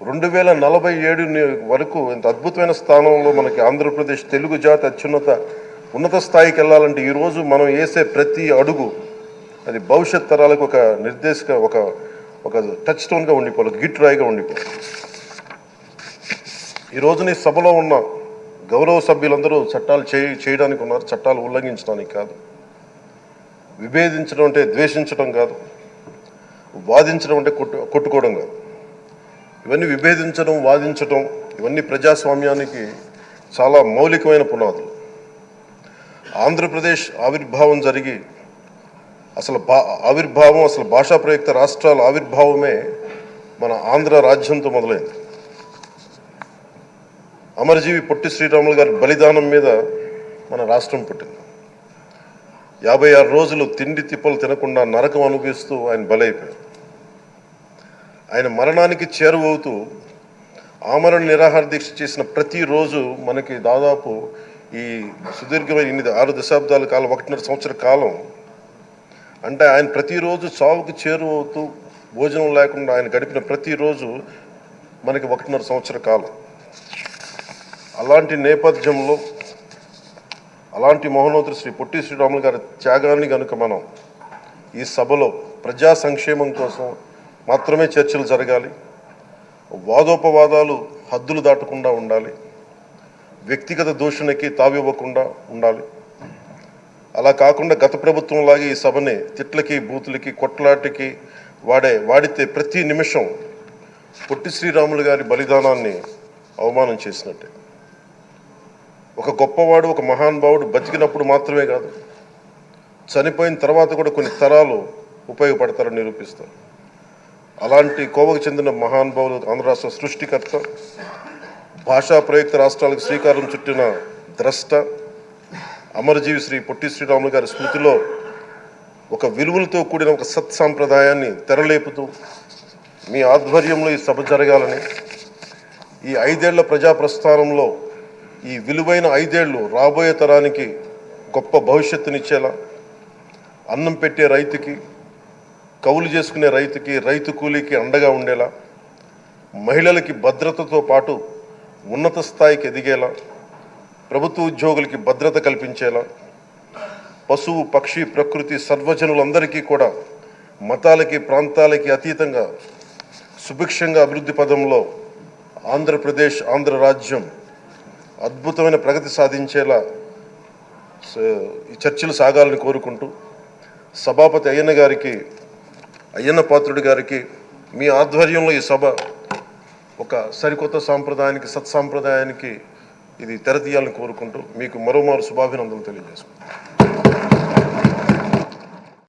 రెండు వేల నలభై ఏడు వరకు ఇంత అద్భుతమైన స్థానంలో మనకి ఆంధ్రప్రదేశ్ తెలుగు జాతి అత్యున్నత ఉన్నత స్థాయికి వెళ్ళాలంటే ఈరోజు మనం వేసే ప్రతి అడుగు అది భవిష్యత్ తరాలకు ఒక నిర్దేశక ఒక ఒక టచ్ స్టోన్గా ఉండిపోవాలి గిట్ రాయిగా ఉండిపోవాలి. ఈ నీ సభలో ఉన్న గౌరవ సభ్యులందరూ చట్టాలు చేయ చేయడానికి ఉన్నారు చట్టాలు ఉల్లంఘించడానికి కాదు. విభేదించడం అంటే ద్వేషించడం కాదు. వాదించడం అంటే కొట్టు కొట్టుకోవడం కాదు. ఇవన్నీ విభేదించడం వాదించడం ఇవన్నీ ప్రజాస్వామ్యానికి చాలా మౌలికమైన పునాదులు. ఆంధ్రప్రదేశ్ ఆవిర్భావం జరిగి అసలు భా ఆవిర్భావం అసలు భాషా ప్రయుక్త రాష్ట్రాల ఆవిర్భావమే మన ఆంధ్ర రాజ్యంతో మొదలైంది. అమరజీవి పొట్టి శ్రీరాములు గారి బలిదానం మీద మన రాష్ట్రం పుట్టింది. యాభై ఆరు రోజులు తిండి తిప్పలు తినకుండా నరకం అనుభవిస్తూ ఆయన బలైపోయారు. ఆయన మరణానికి చేరువవుతూ ఆమరణ నిరాహార దీక్ష చేసిన ప్రతిరోజు మనకి దాదాపు ఈ సుదీర్ఘమైన ఎనిమిది ఆరు దశాబ్దాల కాలం ఒకటిన్నర సంవత్సర కాలం అంటే ఆయన ప్రతిరోజు చావుకు చేరువవుతూ భోజనం లేకుండా ఆయన గడిపిన ప్రతిరోజు మనకి ఒకటిన్నర సంవత్సర కాలం. అలాంటి నేపథ్యంలో అలాంటి మహోన్నతుడు శ్రీ పొట్టి శ్రీరాములు గారి త్యాగాన్ని కనుక మనం ఈ సభలో ప్రజా సంక్షేమం కోసం మాత్రమే చర్చలు జరగాలి. వాదోపవాదాలు హద్దులు దాటకుండా ఉండాలి. వ్యక్తిగత దూషణకి తావివ్వకుండా ఉండాలి. అలా కాకుండా గత ప్రభుత్వం లాగే ఈ సభని తిట్లకి బూతులకి కొట్లాటికి వాడే వాడితే ప్రతి నిమిషం పొట్టి శ్రీరాములు గారి బలిదానాన్ని అవమానం చేసినట్టే. ఒక గొప్పవాడు ఒక మహానుభావుడు బతికినప్పుడు మాత్రమే కాదు చనిపోయిన తర్వాత కూడా కొన్ని తరాలు ఉపయోగపడతారని నిరూపిస్తారు. అలాంటి కోవకు చెందిన మహానుభావులు ఆంధ్ర రాష్ట్ర సృష్టికర్త భాషా ప్రయుక్త రాష్ట్రాలకు శ్రీకారం చుట్టిన ద్రష్ట అమరజీవి శ్రీ పొట్టి శ్రీరాములు గారి స్మృతిలో ఒక విలువలతో కూడిన ఒక సత్సాంప్రదాయాన్ని తెరలేపుతూ మీ ఆధ్వర్యంలో ఈ సభ జరగాలని ఈ ఐదేళ్ళ ప్రజా ప్రస్థానంలో ఈ విలువైన ఐదేళ్ళు రాబోయే తరానికి గొప్ప భవిష్యత్తునిచ్చేలా అన్నం పెట్టే రైతుకి కౌలు చేసుకునే రైతుకి రైతు కూలీకి అండగా ఉండేలా మహిళలకి భద్రతతో పాటు ఉన్నత స్థాయికి ఎదిగేలా ప్రభుత్వ ఉద్యోగులకి భద్రత కల్పించేలా పశువు పక్షి ప్రకృతి సర్వజనులందరికీ కూడా మతాలకి ప్రాంతాలకి అతీతంగా సుభిక్షంగా అభివృద్ధి పదంలో ఆంధ్రప్రదేశ్ ఆంధ్ర రాజ్యం అద్భుతమైన ప్రగతి సాధించేలా ఈ చర్చలు సాగాలని కోరుకుంటూ సభాపతి అయ్యన్న గారికి అయ్యన్న పాత్రుడి గారికి మీ ఆధ్వర్యంలో ఈ సభ ఒక సరికొత్త సాంప్రదాయానికి సత్సాంప్రదాయానికి ఇది తెరతీయాలని కోరుకుంటూ మీకు మరోమారు శుభాభినందనలు తెలియజేసుకుంటాను